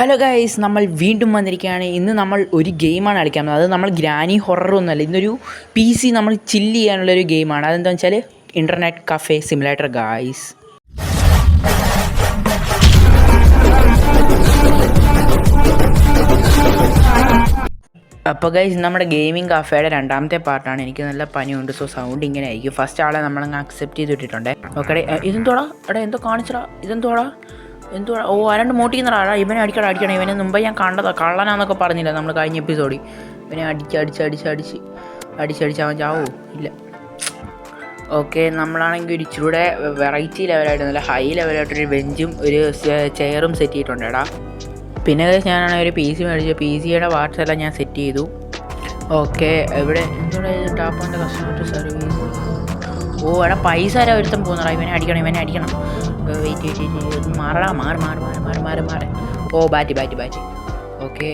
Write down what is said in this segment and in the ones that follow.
Hello guys നമ്മൾ വീണ്ടും വന്നിരിക്കുകയാണ്. ഇന്ന് നമ്മൾ ഒരു ഗെയിമാണ് കളിക്കാൻ അത് നമ്മൾ ഗ്രാനി ഹൊറർ ഒന്നുമല്ല ഇന്നൊരു പി സി നമ്മൾ ചില്ല് ചെയ്യാനുള്ള ഒരു ഗെയിമാണ്. അതെന്താ വെച്ചാൽ ഇന്റർനെറ്റ് കഫേ സിമുലേറ്റർ ഗായ്സ് അപ്പോൾ ഗൈസ് നമ്മുടെ ഗെയിമിംഗ് കഫേയുടെ രണ്ടാമത്തെ പാർട്ടാണ് എനിക്ക് നല്ല പനിയുണ്ട് സോ സൗണ്ട് ഇങ്ങനെ ആയിരിക്കും. ഫസ്റ്റ് ആളെ നമ്മളങ്ങ് അക്സെപ്റ്റ് ചെയ്തിട്ടിട്ടുണ്ട് ഓക്കെ ഇതെന്തോടാ? എടാ എന്തോ കാണിച്ചടാ ഇതെന്തോടാ? എന്തുവാ? ഓ ആരാണ്ട് മോട്ടിക്കുന്നടാ ഇവനെ അടിക്കടാ അടിക്കണം ഇവനെ മുമ്പേ ഞാൻ കണ്ടതാ. കള്ളനാന്നൊക്കെ പറഞ്ഞില്ല നമ്മൾ കഴിഞ്ഞ എപ്പിസോഡിൽ ഇവനെ അടിച്ച് അടിച്ച് അടിച്ച് അടിച്ച്. അടിച്ചടിച്ച് അവൻ ചാവോ? ഇല്ല. ഓക്കെ നമ്മളാണെങ്കിൽ ഒരു ഇച്ചിരൂടെ വെറൈറ്റി ലെവലായിട്ട് നല്ല ഹൈ ലെവലായിട്ടൊരു ബെഞ്ചും ഒരു ചെയറും സെറ്റ് ചെയ്തിട്ടുണ്ട് എടാ പിന്നെ ഞാനാണെങ്കിൽ ഒരു പി സി മേടിച്ചു പി സിയുടെ വാട്സ് എല്ലാം ഞാൻ സെറ്റ് ചെയ്തു. ഓക്കെ ഇവിടെ എന്തുകൂടെ ടാപ്പോന്റെ കസ്റ്റമർ സർവീസ് ഓ എടാ പൈസ ആരാ ഒരുത്തം പോകുന്നടാ? ഇവനെ അടിക്കണം ഇവനെ അടിക്കണം. വെയിറ്റ് വെയിറ്റ് വെയിറ്റ് മാറടാ മാറി മാറി മാറി മാറി മാറി മാറി. ഓ ബാറ്റി ബാറ്റി ബാറ്റി. ഓക്കെ.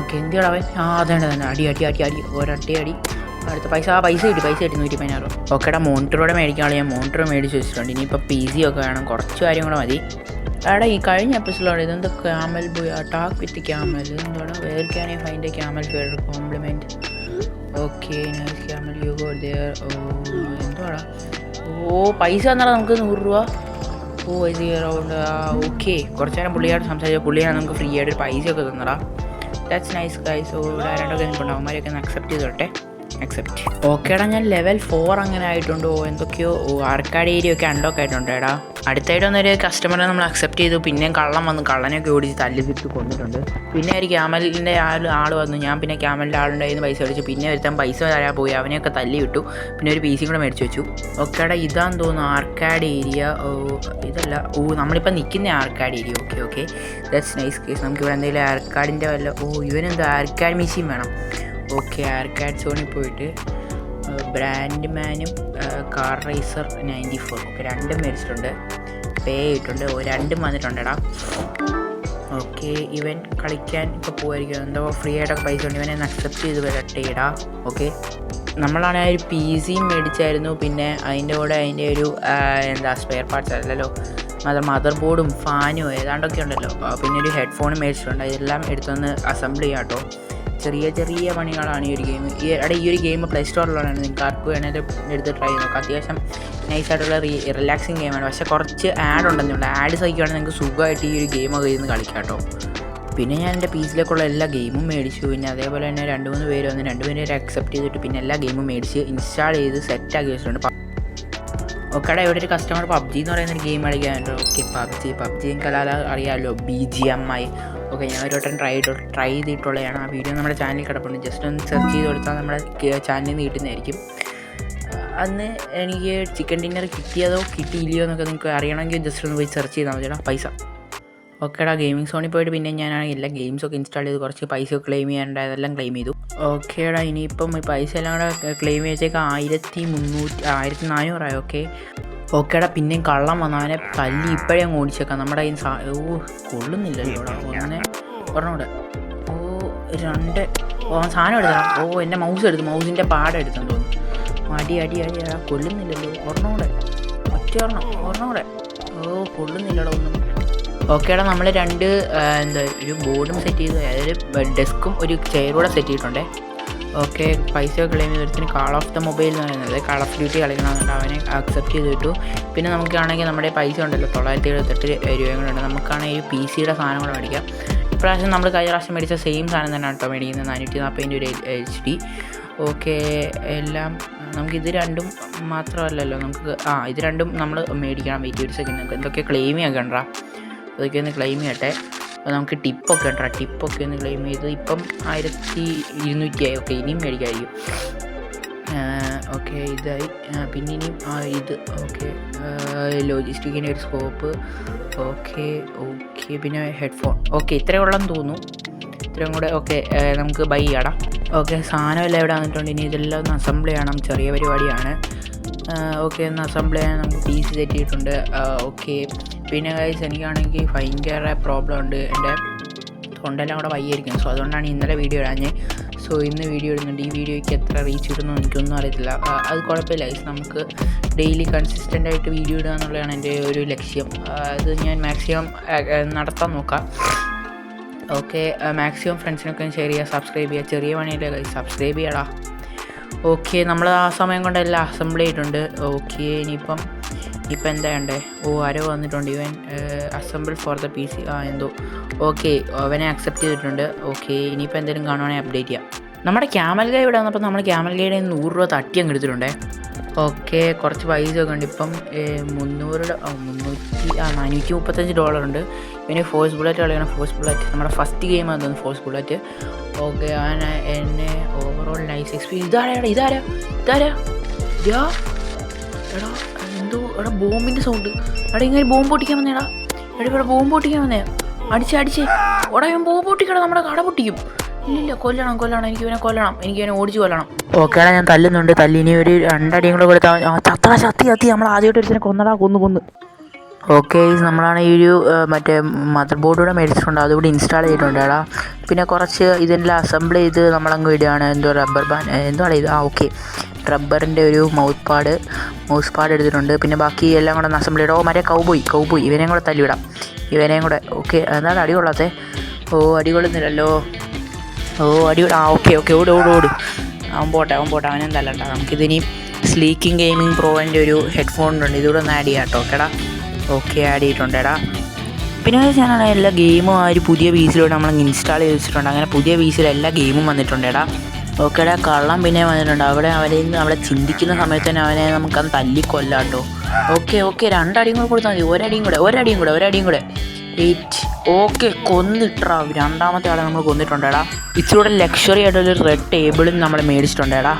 ഓക്കെ എന്തിയാടാ അവൻ? ആ അതേണ്ട തന്നെ അടി അടി അടി അടി. ഒരട്ടി അടി. അടുത്ത പൈസ ആ പൈസ കിട്ടി പൈസ കിട്ടി നൂറ്റി പതിനാറ് ഓക്കേടാ മോണിറ്ററോടെ മേടിക്കാനുള്ള ഞാൻ മോണിറ്റർ മേടിച്ച് വെച്ചിട്ടുണ്ട്. ഇനിയിപ്പോൾ പി സി ഒക്കെ വേണം. കുറച്ച് കാര്യം കൂടെ മതി. എടാ ഈ കഴിഞ്ഞ എപ്പിസോഡ് ഇതെന്താ camel boy talk with camel എന്താണ് where can I find a camel favourite compliment okay nice camel you go there എന്തുവാടാ? ഓ പൈസ തന്നാലും നമുക്ക് നൂറ് രൂപ? ഓ പൈസ അറൗണ്ട് ഓക്കെ കുറച്ച് നേരം പുള്ളിയായിട്ട് സംസാരിച്ചാൽ പുള്ളിയാണ് നമുക്ക് ഫ്രീ ആയിട്ട് പൈസ ഒക്കെ തന്നടാ. ദാറ്റ്സ് നൈസ് ഗൈസ് ഓ ഇവിടെ രണ്ടൊക്കെ നിൽപ്പുണ്ട് അവന്മാരെയൊക്കെ ഒന്ന് അക്സെപ്റ്റ് ചെയ്തോട്ടെ. അക്സെപ്റ്റ് ഓക്കേടാ ഞാൻ ലെവൽ ഫോർ അങ്ങനെ ആയിട്ടുണ്ട്? എന്തൊക്കെയോ ഓ ആർക്കാഡ് ഏരിയ ഒക്കെ അൺലോക്ക് ആയിട്ടുണ്ട് എടാ. അടുത്തായിട്ട് വന്നൊരു കസ്റ്റമറെ നമ്മൾ അക്സെപ്റ്റ് ചെയ്തു. പിന്നെയും കള്ളം വന്നു. കള്ളനെയൊക്കെ ഓടിച്ച് തല്ലി വിട്ട് കൊന്നിട്ടുണ്ട്. പിന്നെ ഒരു ക്യാമലിന്റെ ആൾ ആൾ വന്നു. ഞാൻ പിന്നെ ക്യാമലിന്റെ ആളുണ്ടായിരുന്നു പൈസ അടിച്ചു പിന്നെ ഒരുത്തൻ പൈസ തരാൻ പോയി. അവനെയൊക്കെ തല്ലി വിട്ടു. പിന്നെ ഒരു പി സി കൂടെ മേടിച്ച് വെച്ചു. ഓക്കേടാ ഇതാന്ന് തോന്നുന്നു ആർക്കാഡ് ഏരിയ ഓ ഇതല്ല. ഓ നമ്മളിപ്പോൾ നിൽക്കുന്ന arcade area okay okay that's nice case നമുക്ക് ഇവിടെ എന്തെങ്കിലും ആർക്കാഡിന്റെ വല്ല ഓ ഇവനെന്താ? ആർക്കാഡ് മെഷീൻ വേണം. ഓക്കെ ആർക്കാഡ് സോണിൽ പോയിട്ട് brand മാനും car racer ninety four okay രണ്ടും മേടിച്ചിട്ടുണ്ട്. പേ ചെയ്തിട്ടുണ്ട്. രണ്ടും വന്നിട്ടുണ്ടെടാ. ഓക്കെ ഇവൻ കളിക്കാൻ ഇപ്പോൾ പോയിരിക്കും എന്തോ ഫ്രീ ആയിട്ടൊക്കെ പൈസ ഉണ്ട്. ഇവനെ അക്സെപ്റ്റ് ചെയ്ത് വരട്ടെ ഇടാ ഓക്കെ നമ്മളാണെ ഒരു പി സിയും മേടിച്ചായിരുന്നു. പിന്നെ അതിന്റെ കൂടെ അതിന്റെ ഒരു എന്താ സ്പെയർ പാർട്സ് അല്ലല്ലോ. അത് മദർ ബോർഡും ഫാനും ഏതാണ്ടൊക്കെ ഉണ്ടല്ലോ. പിന്നെ ഒരു ഹെഡ്ഫോണും മേടിച്ചിട്ടുണ്ട്. ഇതെല്ലാം എടുത്തൊന്ന് അസംബിൾ ചെയ്യാം കേട്ടോ ചെറിയ ചെറിയ പണികളാണ് ഈ ഒരു ഗെയിം ഈ ഈ ഒരു ഗെയിം പ്ലേ സ്റ്റോറിലാണ് നിങ്ങൾക്ക് ആർക്ക് വേണമെങ്കിലും എടുത്ത് ട്രൈ ചെയ്ത് നോക്കാം. അത്യാവശ്യം നൈസായിട്ടുള്ള റീ റിലാക്സിങ് ഗെയിമാണ് പക്ഷേ കുറച്ച് ആഡ് ഉണ്ടെന്നുണ്ട് ആഡ് സഹിക്കുകയാണെങ്കിൽ നിങ്ങൾക്ക് സുഖമായിട്ട് ഈ ഒരു ഗെയിമൊക്കെ ഇരുന്ന് കളിക്കാം കേട്ടോ. പിന്നെ ഞാൻ എന്റെ പി സിയിലേക്കുള്ള എല്ലാ ഗെയിമും മേടിച്ചു. പിന്നെ അതേപോലെ തന്നെ രണ്ട് മൂന്ന് പേര് വന്ന് രണ്ട് പേര് അക്സെപ്റ്റ് ചെയ്തിട്ട് പിന്നെ എല്ലാ ഗെയിമും മേടിച്ച് ഇൻസ്റ്റാൾ ചെയ്ത് സെറ്റാക്കി വെച്ചിട്ടുണ്ട്. ഓക്കെടാ ഇവിടെ ഒരു കസ്റ്റമർ പബ്ജി എന്ന് പറയുന്ന ഒരു ഗെയിം കളിക്കാനുണ്ട് ഓക്കെ പബ്ജി പബ്ജി അല്ലാതെ അറിയാമല്ലോ B G M I okay ഞാൻ ഒരു വട്ടം ട്രൈ ട്രൈ ചെയ്തിട്ടുള്ളതാണ് ആ വീഡിയോ നമ്മുടെ ചാനലിൽ കിടപ്പുണ്ട്. ജസ്റ്റ് ഒന്ന് സെർച്ച് ചെയ്ത് കൊടുത്താൽ നമ്മുടെ ചാനലിൽ നിന്ന് കിട്ടുന്നതായിരിക്കും. അന്ന് എനിക്ക് ചിക്കൻ ഡിന്നർ കിട്ടിയതോ കിട്ടിയില്ലയോ എന്നൊക്കെ നിങ്ങൾക്ക് അറിയണമെങ്കിൽ ജസ്റ്റ് ഒന്ന് പോയി സെർച്ച് ചെയ്താൽ മതിയാണ് പൈസ. ഓക്കേടാ ഗെയിമിംഗ് സോണിൽ പോയിട്ട് പിന്നെ ഞാനാണെങ്കിൽ എല്ലാ ഗെയിംസൊക്കെ ഇൻസ്റ്റാൾ ചെയ്ത് കുറച്ച് പൈസ ക്ലെയിം ചെയ്യാനുണ്ട് അതെല്ലാം ക്ലെയിം ചെയ്തു. ഓക്കേടാ ഇനിയിപ്പം പൈസ എല്ലാം കൂടെ ക്ലെയിം ചെയ്തേക്ക് ആയിരത്തി മുന്നൂറ്റി ആയിരത്തി നാനൂറായി? ഓക്കെ. ഓക്കേടാ പിന്നെയും കള്ളം വന്നു അവനെ തല്ലി ഇപ്പോഴേ അങ്ങ് ഓടിച്ചേക്കാം. നമ്മുടെ കയ്യിൽ ഓ കൊള്ളുന്നില്ലല്ലോ ഒന്ന് ഓ രണ്ട്. ഓ സാധനം എടുത്താ ഓ എന്റെ മൗസ് എടുത്തു. മൗസിന്റെ പാടം എടുത്തെന്ന് തോന്നുന്നു. അടി അടി അടി ആ കൊല്ലുന്നില്ലല്ലോ ഒരെണ്ണൂടെ ഒറ്റ ഒരെണ്ണം. ഓ കൊള്ളുന്നില്ലടാ ഒന്നും. ഓക്കേടാ നമ്മൾ രണ്ട് എന്താ ഒരു ബോർഡും സെറ്റ് ചെയ്തു. അതായത് ഡെസ്കും ഒരു ചെയറൂടെ സെറ്റ് ചെയ്തിട്ടുണ്ടേ. ഓക്കെ പൈസ ക്ലെയിം ചെയ്ത് ഒരുത്തിന് കാൾ ഓഫ് ദ മൊബൈൽ എന്ന് പറയുന്നത്. കാൾ ഓഫ് ഡ്യൂട്ടി കളിക്കണമെന്നുണ്ട് അവനെ അക്സെപ്റ്റ് ചെയ്ത് കിട്ടു. പിന്നെ നമുക്കാണെങ്കിൽ നമ്മുടെ പൈസ ഉണ്ടല്ലോ തൊള്ളായിരത്തി എഴുപത്തെട്ട് രൂപയും നമുക്കാണെങ്കിൽ പി സിയുടെ സാധനം കൂടെ മേടിക്കാം. ഇപ്രാവശ്യം നമ്മൾ കഴിഞ്ഞ പ്രാവശ്യം മേടിച്ച സെയിം സാധനം തന്നെയാണ് കേട്ടോ മേടിക്കുന്നത്. നാനൂറ്റി നാൽപ്പതിന്റെ ഒരു എച്ച് ഡി ഓക്കെ എല്ലാം നമുക്കിത് രണ്ടും മാത്രമല്ലല്ലോ. നമുക്ക് ആ ഇത് രണ്ടും നമ്മൾ മേടിക്കണം. വെയിറ്റ് ഒരു സെക്കൻഡ് നമുക്ക് എന്തൊക്കെ ക്ലെയിം ചെയ്യാൻ കണ്ടാ അതൊക്കെ ഒന്ന് ക്ലെയിം ചെയ്യട്ടെ. നമുക്ക് ടിപ്പൊക്കെ ഉണ്ടോ ടിപ്പൊക്കെ ഒന്ന് ക്ലെയിം ചെയ്ത്. ഇപ്പം ആയിരത്തി ഇരുന്നൂറ്റി ആയി. ഓക്കെ ഇനിയും മേടിക്കായിരിക്കും. ഓക്കെ ഇതായി. പിന്നെ ഇനിയും ആ, ഇത് ഓക്കെ ലോജിസ്റ്റിക്കിന്റെ ഒരു സ്കോപ്പ് ഓക്കെ ഓക്കെ പിന്നെ ഹെഡ്ഫോൺ ഓക്കെ ഇത്രയും ഉള്ളെന്ന് തോന്നുന്നു. ഇത്രയും കൂടെ ഓക്കെ നമുക്ക് ബൈ ചെയ്യാടാ. ഓക്കെ സാധനം എല്ലാം ഇവിടെ വന്നിട്ടുണ്ട്. ഇനി ഇതെല്ലാം ഒന്ന് അസംബിൾ ചെയ്യണം. ചെറിയ പരിപാടിയാണ്. ഓക്കെ ഒന്ന് അസംബിൾ ചെയ്യാൻ നമുക്ക് പി സി സെറ്റ് ഓക്കെ. പിന്നെ ഗൈസ് എനിക്കാണെങ്കിൽ ഭയങ്കര പ്രോബ്ലം ഉണ്ട്. എന്റെ തൊണ്ടെല്ലാം കൂടെ വയ്യായിരിക്കും സോ അതുകൊണ്ടാണ് ഇന്നലെ വീഡിയോ ഇടാഞ്ഞ്. സോ ഇന്ന് വീഡിയോ ഇടുന്നുണ്ട്. ഈ വീഡിയോയ്ക്ക് എത്ര റീച്ച് ഇടുന്നു എനിക്കൊന്നും അറിയത്തില്ല. അത് കുഴപ്പമില്ല. നമുക്ക് ഡെയിലി കൺസിസ്റ്റന്റ് ആയിട്ട് വീഡിയോ ഇടുക എന്നുള്ളതാണ് എന്റെ ഒരു ലക്ഷ്യം. അത് ഞാൻ മാക്സിമം നടത്താൻ നോക്കാം. ഓക്കെ മാക്സിമം ഫ്രണ്ട്സിനൊക്കെ ഷെയർ ചെയ്യുക സബ്സ്ക്രൈബ് ചെയ്യുക. ചെറിയ guys. സബ്സ്ക്രൈബ് ചെയ്യടാ. ഓക്കെ നമ്മൾ ആ സമയം കൊണ്ട് എല്ലാം അസംബിൾ ചെയ്തിട്ടുണ്ട്. ഓക്കെ ഇനിയിപ്പം ഇപ്പം എന്താ വേണ്ടേ ഓ ആരോ വന്നിട്ടുണ്ട്. ഇവൻ assemble for the P C ആ എന്തോ. ഓക്കെ അവനെ അക്സെപ്റ്റ് ചെയ്തിട്ടുണ്ട്. ഓക്കെ ഇനിയിപ്പോൾ എന്തെങ്കിലും കാണുവാണെങ്കിൽ അപ്ഡേറ്റ് ചെയ്യാം. നമ്മുടെ ക്യാമൽ ഗൈ ഇവിടെ വന്നപ്പോൾ നമ്മൾ ക്യാമൽ ഗൈയുടെ നൂറ് രൂപ തട്ടി അങ്ങ് എടുത്തിട്ടുണ്ടേ. ഓക്കെ കുറച്ച് പൈസ ഒക്കെ ഉണ്ട്. ഇപ്പം മുന്നൂറ് മുന്നൂറ്റി ആ നാനൂറ്റി മുപ്പത്തഞ്ച് ഡോളർ ഉണ്ട്. പിന്നെ ഫോഴ്സ് ബുള്ളറ്റ് കളിയാണ്. ഫോഴ്സ് ബുള്ളറ്റ് നമ്മുടെ ഫസ്റ്റ് ഗെയിം ആണ് തോന്നുന്നു ഫോഴ്സ് ബുള്ളറ്റ് ഓക്കെ ആ എന്നെ ഓവറോൾ നൈസ് എക്സ്പീരിയൻസ് ഇതാരാ? എടാ ഇതാരാ? ഇതാരാ? എടാ ബോംബിന്റെ ബോംബിന്റെ സൗണ്ട് അവിടെ ഇങ്ങനെ ബോംബ് പൊട്ടിക്കാൻ വന്നേടാ. എടാ ഇവിടെ ബോംബ് പൊട്ടിക്കാൻ വന്നേ. അടിച്ച് അടിച്ച്. ഇവിടെ ഇവൻ ബോംബ് പൊട്ടിക്കണം നമ്മുടെ കട പൊട്ടിക്കും. ഇല്ല കൊല്ലണം കൊല്ലണം. എനിക്ക് ഇവനെ കൊല്ലണം. എനിക്ക് ഇവനെ ഓടിച്ച് കൊല്ലണം. ഓക്കേടാ ഞാൻ തല്ലുന്നുണ്ട്. തല്ലിനി ഒരു രണ്ടടിയും കൂടെ കൊടുത്താൽ ചത്തടാ ചത്തി ചത്തി. നമ്മൾ ആദ്യമായിട്ട് ഒരുത്തിനെ കൊന്നടാ കൊന്നു കൊന്ന്. ഓക്കെ നമ്മളാണ് ഈ ഒരു മറ്റേ മദർ ബോർഡ് കൂടെ മേടിച്ചിട്ടുണ്ട്. അതുകൂടി ഇൻസ്റ്റാൾ ചെയ്തിട്ടുണ്ട് എടാ. പിന്നെ കുറച്ച് ഇതിന്റെ അസംബിൾ ചെയ്ത് നമ്മളങ്ങ് വിടുകയാണ് എന്തോ റബ്ബർ ബാൻ എന്താണ് ഇത്? ആ ഓക്കെ. റബ്ബറിന്റെ ഒരു മൗത്ത് പാഡ് മൗസ് പാഡ് എടുത്തിട്ടുണ്ട്. പിന്നെ ബാക്കി എല്ലാം കൂടെ ഒന്ന് അസംബിൾ ചെയ്യണം ഓ മറ്റേ കൗബോയ് കൗബോയ് ഇവനെയും കൂടെ തല്ലിവിടാം ഇവനെയും കൂടെ ഓക്കെ. എന്താണ് അടി കൊള്ളാത്തേ? ഓ അടി കൊള്ളുന്നില്ലല്ലോ. ഓ അടി ആ ഓക്കെ ഓക്കെ. ഓട് ഓട് ഓട്. അവൻ പോട്ടെ അവൻ പോട്ടെ. അവനും തല്ലണ്ട നമുക്കിതിനി സ്ലീക്കിംഗ് ഗെയിമിംഗ് പ്രോവിന്റെ ഒരു ഹെഡ്ഫോൺ ഉണ്ട്. ഇതുകൂടെ ഒന്ന് ആഡ് ചെയ്യാം കേട്ടോ. ഓക്കെടാ. ഓക്കെ ആഡ് ചെയ്തിട്ടുണ്ടെടാ. പിന്നെ ഞാനാണ് എല്ലാ ഗെയിമും ആ ഒരു പുതിയ പീസിലൂടെ നമ്മൾ ഇൻസ്റ്റാൾ ചെയ്ത് വെച്ചിട്ടുണ്ട്. അങ്ങനെ പുതിയ പീസിൽ എല്ലാ ഗെയിമും വന്നിട്ടുണ്ടെടാ. ഓക്കേടാ കള്ളം പിന്നെ വന്നിട്ടുണ്ട്. അവിടെ ഇന്ന് അവിടെ ചിന്തിക്കുന്ന സമയത്ത് തന്നെ അവനെ നമുക്കത് തല്ലിക്കൊല്ലാം കേട്ടോ ഓക്കെ ഓക്കെ രണ്ടടിയും കൂടെ കൊടുത്താൽ മതി. ഒരടിയും കൂടെ ഒരടിയും കൂടെ ഒരടിയും കൂടെ. എയ്റ്റ് ഓക്കെ കൊന്നിട്ടാ രണ്ടാമത്തെ ആളെ നമ്മൾ കൊന്നിട്ടുണ്ടേടാ. ഇച്ചിലൂടെ ലക്ഷറി ആയിട്ടുള്ള ഒരു റെഡ് ടേബിളും നമ്മൾ മേടിച്ചിട്ടുണ്ടേടാ.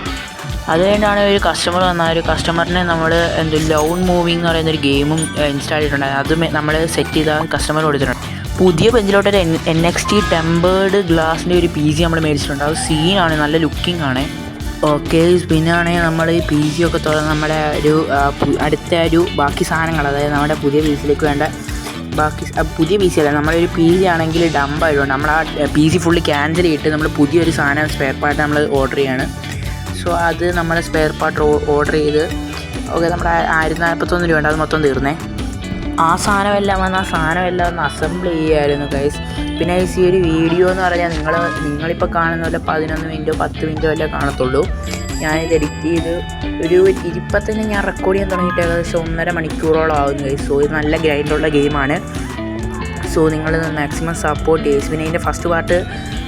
അതുകൊണ്ടാണ് ഒരു കസ്റ്റമർ വന്നാൽ ഒരു കസ്റ്റമറിനെ നമ്മൾ എന്ത് ലൗൺ മൂവിങ് എന്ന് പറയുന്ന ഒരു ഗെയിമും ഇൻസ്റ്റാൾ ചെയ്തിട്ടുണ്ടായിരുന്നു അത് നമ്മൾ സെറ്റ് ചെയ്ത കസ്റ്റമർ കൊടുത്തിട്ടുണ്ട്. പുതിയ ബെഞ്ചിലോട്ട് ഒരു N N X T tempered ഗ്ലാസിന്റെ ഒരു പി ജി നമ്മൾ മേടിച്ചിട്ടുണ്ട്. അത് സീനാണ് നല്ല ലുക്കിംഗ് ആണ്. ഓക്കെ പിന്നെ ആണെങ്കിൽ നമ്മൾ ഈ പി ജി ഒക്കെ തുറന്ന് നമ്മുടെ ഒരു അടുത്ത ഒരു ബാക്കി സാധനങ്ങൾ അതായത് നമ്മുടെ പുതിയ പി സിയിലേക്ക് വേണ്ട ബാക്കി പുതിയ പി സി അല്ല നമ്മളൊരു പി ജി ആണെങ്കിൽ ഡംബ് ആയതുകൊണ്ട് നമ്മൾ ആ പി സി ഫുള്ള് ക്യാൻസൽ ചെയ്തിട്ട് നമ്മൾ പുതിയൊരു സാധനം സ്പെയർ പാർട്ട് നമ്മൾ ഓർഡർ ചെയ്യാണ്. സോ അത് നമ്മൾ സ്പെയർ പാർട്ട് ഓർഡർ ചെയ്ത്. ഓക്കെ നമ്മുടെ ആയിരത്തി നാൽപ്പത്തൊന്ന് രൂപ ഉണ്ട് അത് മൊത്തം തീർന്നേ. ആ സാധനമെല്ലാം വന്ന് ആ സാധനമെല്ലാം ഒന്ന് അസംബിൾ ചെയ്യുമായിരുന്നു ഗൈസ് പിന്നെ ഈ ഈ ഒരു വീഡിയോ എന്ന് പറഞ്ഞാൽ നിങ്ങൾ നിങ്ങളിപ്പോൾ കാണുന്ന പോലെ പതിനൊന്ന് മിനിറ്റോ പത്ത് മിനിറ്റോ അല്ലേ കാണത്തുള്ളൂ. ഞാനിത് എഡിറ്റ് ചെയ്ത് ഒരു ഇരിപ്പത്തന്നെ ഞാൻ റെക്കോർഡ് ചെയ്യാൻ തുടങ്ങിയിട്ട് ഏകദേശം ഒന്നര മണിക്കൂറോളം ആകുന്നു ഗൈസ് സോ ഇത് നല്ല ഗ്രൈൻഡുള്ള ഗെയിമാണ് സോ നിങ്ങൾ മാക്സിമം സപ്പോർട്ട് ചെയ്യും. പിന്നെ ഇതിന്റെ ഫസ്റ്റ് പാർട്ട്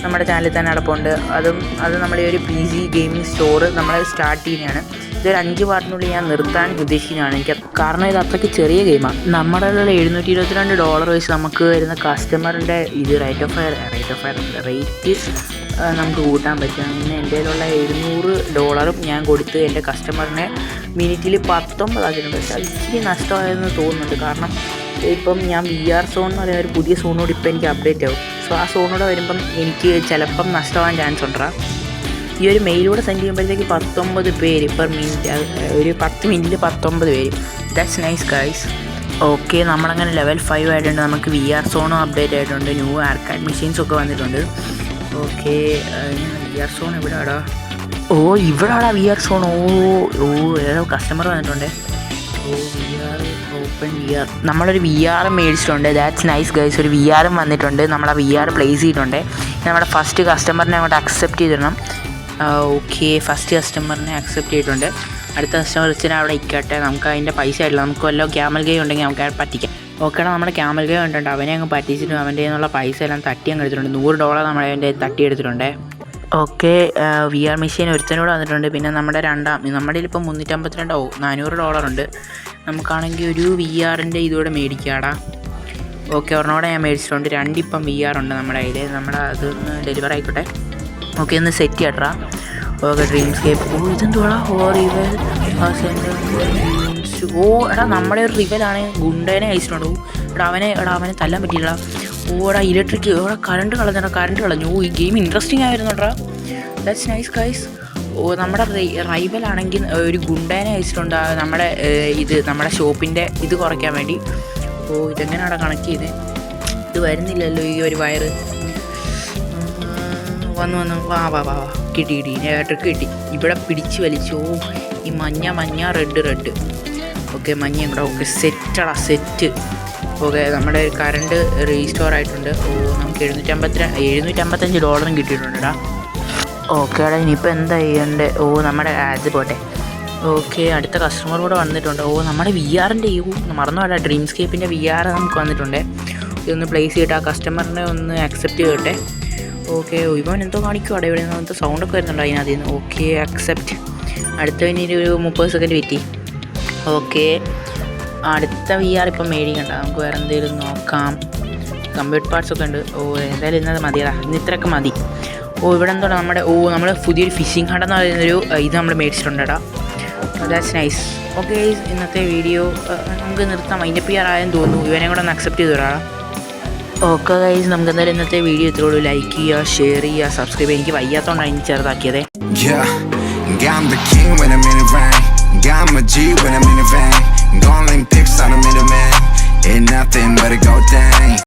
നമ്മുടെ ചാനലിൽ തന്നെ അടപ്പുണ്ട് അതും അത് നമ്മുടെ ഒരു പി ജി ഗെയിമിംഗ് സ്റ്റോർ നമ്മൾ സ്റ്റാർട്ട് ചെയ്യുന്നതാണ്. ഇതൊരു അഞ്ച് പാർട്ടിനുള്ളിൽ ഞാൻ നിർത്താൻ ഉദ്ദേശിക്കുന്നതാണ്. എനിക്ക് കാരണം ഇത് അത്രയ്ക്ക് ചെറിയ ഗെയിമാണ് നമ്മുടെ ഉള്ള എഴുന്നൂറ്റി ഇരുപത്തിരണ്ട് ഡോളർ വെച്ച് നമുക്ക് വരുന്ന കസ്റ്റമറിന്റെ ഇത് rate of fire rate of fire rate നമുക്ക് കൂട്ടാൻ പറ്റും. അങ്ങനെ എന്റെ കയ്യിലുള്ള എഴുന്നൂറ് ഡോളറും ഞാൻ കൊടുത്ത് എന്റെ കസ്റ്റമറിനെ മിനിറ്റിൽ പത്തൊമ്പതാക്കിയിട്ടുണ്ട്. പക്ഷേ അത് ഇച്ചിരി നഷ്ടമായെന്ന് തോന്നുന്നുണ്ട്. കാരണം ഇപ്പം ഞാൻ വി ആർ സോൺ എന്ന് പറയുന്ന ഒരു പുതിയ സോണോട് ഇപ്പം എനിക്ക് അപ്ഡേറ്റ് ആവും. സോ ആ സോണോടെ വരുമ്പം എനിക്ക് ചിലപ്പം നഷ്ടമാകാൻ ചാൻസ് ഉണ്ടാ ഈ ഒരു മെയിലൂടെ സെൻഡ് ചെയ്യുമ്പോഴത്തേക്ക് പത്തൊമ്പത് പേര് പെർ മിനിറ്റ് ഒരു പത്ത് മിനിറ്റിൽ പത്തൊമ്പത് പേര്. ദാറ്റ്സ് നൈസ് ഗൈസ് ഓക്കെ നമ്മളങ്ങനെ ലെവൽ ഫൈവ് ആയിട്ടുണ്ട് നമുക്ക് വി ആർ സോണും അപ്ഡേറ്റ് ആയിട്ടുണ്ട്. ന്യൂ ആർക്കാഡ് മെഷീൻസ് ഒക്കെ വന്നിട്ടുണ്ട്. ഓക്കെ വി ആർ സോൺ എവിടെയാടാ ഓ ഇവിടാടാ വി ആർ സോൺ ഓ ഓ ഏതോ കസ്റ്റമർ വന്നിട്ടുണ്ട്. ഓ V R open V R നമ്മളൊരു വി ആർ മേടിച്ചിട്ടുണ്ട്. ദാറ്റ്സ് നൈസ് ഗൈസ് ഒരു വി ആറും വന്നിട്ടുണ്ട്. നമ്മൾ ആ വി ആർ പ്ലേസ് ചെയ്തിട്ടുണ്ട്. നമ്മുടെ ഫസ്റ്റ് കസ്റ്റമറിനെ അങ്ങോട്ട് അക്സെപ്റ്റ് ചെയ്തിടണം. ഓക്കെ ഫസ്റ്റ് കസ്റ്റമറിനെ അക്സെപ്റ്റ് ചെയ്തിട്ടുണ്ട്. അടുത്ത കസ്റ്റമർ വെച്ചാൽ അവിടെ ഇക്കട്ടെ നമുക്ക് അതിന്റെ പൈസ ആയിട്ടില്ല നമുക്ക് വല്ല ക്യാമൽ ഗേ ഉണ്ടെങ്കിൽ നമുക്ക് പറ്റിക്കാം. ഓക്കെടാ നമ്മുടെ ക്യാമൽ ഗേ ഉണ്ടുണ്ട് അവനെ അങ്ങ് പറ്റിച്ചിട്ട് അവന്റെ നിന്നുള്ള പൈസ എല്ലാം തട്ടി അങ്ങ് എടുത്തിട്ടുണ്ട്. നൂറ് ഡോളർ നമ്മൾ അവന്റെ തട്ടിയെടുത്തിട്ടുണ്ട് ഓക്കെ വി ആർ മെഷീൻ ഒരുത്തനോട് വന്നിട്ടുണ്ട്. പിന്നെ നമ്മുടെ രണ്ടാം നമ്മുടെ ഇപ്പം മുന്നൂറ്റമ്പത്തിരണ്ടോ? നാനൂറ് ഡോളർ ഉണ്ട്. നമുക്കാണെങ്കിൽ ഒരു വി ആറിന്റെ ഇതുകൂടെ മേടിക്കാടാ. ഓക്കെ ഒരെണ്ണോടെ ഞാൻ മേടിച്ചിട്ടുണ്ട്. രണ്ടിപ്പം വി ആർ ഉണ്ട് നമ്മുടെ കയ്യിൽ നമ്മുടെ അതൊന്ന് ഡെലിവർ ആയിക്കോട്ടെ. ഓക്കെ ഒന്ന് സെറ്റ് ചെയ്യട്ടാ. ഓക്കെ ഡ്രീംസ് കേപ്പ് ഓ ഇതെന്തുവാടാ? ഓ റിവൽ ഓ എടാ നമ്മുടെ ഒരു റിവലാണ് ഗുണ്ടേനെ അയച്ചിട്ടുണ്ട് ഓ, എടാ അവനെ എടാ അവനെ തല്ലാൻ പറ്റിയില്ല ഓ എടാ ഇലക്ട്രിക് എടാ കറണ്ട് കളഞ്ഞടാ കറണ്ട് കളഞ്ഞു. ഓ ഈ ഗെയിം ഇൻട്രസ്റ്റിംഗ് ആയിരുന്നു എടാ. ദാറ്റ്സ് നൈസ് ഗൈസ് നമ്മുടെ റൈവൽ ആണെങ്കിൽ ഒരു ഗുണ്ടേനെ അയച്ചിട്ടുണ്ട് നമ്മുടെ ഇത് നമ്മുടെ ഷോപ്പിന്റെ ഇത് കുറയ്ക്കാൻ വേണ്ടി. ഓ ഇതെങ്ങനെയാണ് കണക്ട് ചെയ്തത് ഇത് വരുന്നില്ലല്ലോ ഈ ഒരു വയറ്. വന്ന് വന്ന്. വാ വാ വാ വാ. കിട്ടി കിട്ടി. ഇലക്ട്രിക് കിട്ടി. ഇവിടെ പിടിച്ച് വലിച്ചു. ഓ ഈ മഞ്ഞ മഞ്ഞ റെഡ് റെഡ് ഓക്കെ മഞ്ഞ ഇവിടെ. ഓക്കെ സെറ്റടാ സെറ്റ് ഓക്കെ നമ്മുടെ കറണ്ട് റീസ്റ്റോർ ആയിട്ടുണ്ട്. ഓ നമുക്ക് എഴുന്നൂറ്റമ്പത്തി എഴുന്നൂറ്റമ്പത്തഞ്ച് ഡോളറും കിട്ടിയിട്ടുണ്ടെടാ ഓക്കെ എടാ ഇനിയിപ്പോൾ എന്താ ചെയ്യണ്ടേ? ഓ നമ്മുടെ അത് പോട്ടെ. ഓക്കെ അടുത്ത കസ്റ്റമർ കൂടെ വന്നിട്ടുണ്ട്. ഓ നമ്മുടെ വി ആറിന്റെ യു മറന്നു വേണ്ട ഡ്രീംസ്കേപ്പിന്റെ വി ആർ നമുക്ക് വന്നിട്ടുണ്ട്. ഇതൊന്ന് പ്ലേസ് ചെയ്തിട്ട് ആ കസ്റ്റമറിനെ ഒന്ന് അക്സെപ്റ്റ് ചെയ്യട്ടെ. ഓക്കെ ഇവൻ എന്തോ കാണിക്കുവാടെ ഇവിടെ നിന്ന്. എന്തോ സൗണ്ടൊക്കെ വരുന്നുണ്ട് അതിനകത്ത് നിന്ന്? ഓക്കെ അക്സെപ്റ്റ് അടുത്ത ഇനി ഒരു മുപ്പത് സെക്കൻഡ് വെറ്റി ഓക്കെ അടുത്ത വി ആർ ഇപ്പം മേടിക്കണ്ട. നമുക്ക് വേറെ എന്തെങ്കിലും നോക്കാം. കമ്പ്യൂട്ടർ പാർട്സ് ഒക്കെ ഉണ്ട്. ഓ എന്തായാലും ഇന്നത് മതിയടാ. ഇന്ന് ഇത്രയൊക്കെ മതി. ഓ ഇവിടെ എന്താണ് നമ്മുടെ ഓ നമ്മൾ പുതിയൊരു ഫിഷിംഗ് ഹണ്ട് എന്ന് പറയുന്നൊരു ഇത് നമ്മൾ മേടിച്ചിട്ടുണ്ടടാ. ദാറ്റ്സ് നൈസ് ഓക്കെ ഇന്നത്തെ വീഡിയോ നമുക്ക് നിർത്താം. അതിന്റെ പി ആറായെന്ന് തോന്നുന്നു. ഇവനെ കൂടെ ഒന്ന് അക്സെപ്റ്റ് ചെയ്ത് തരാം ഓക്കെ ഗൈസ് നമുക്ക് എന്തായാലും ഇന്നത്തെ വീഡിയോ ഇത്രയുള്ളൂ ലൈക്ക് ചെയ്യുക ഷെയർ ചെയ്യുക സബ്സ്ക്രൈബ് എനിക്ക് വയ്യാത്തതുകൊണ്ടാണ് ഇനി ചെറുതാക്കിയത്. Got a G when I'm in the vein. Gone lane pics on a middleman. Ain't nothing but a.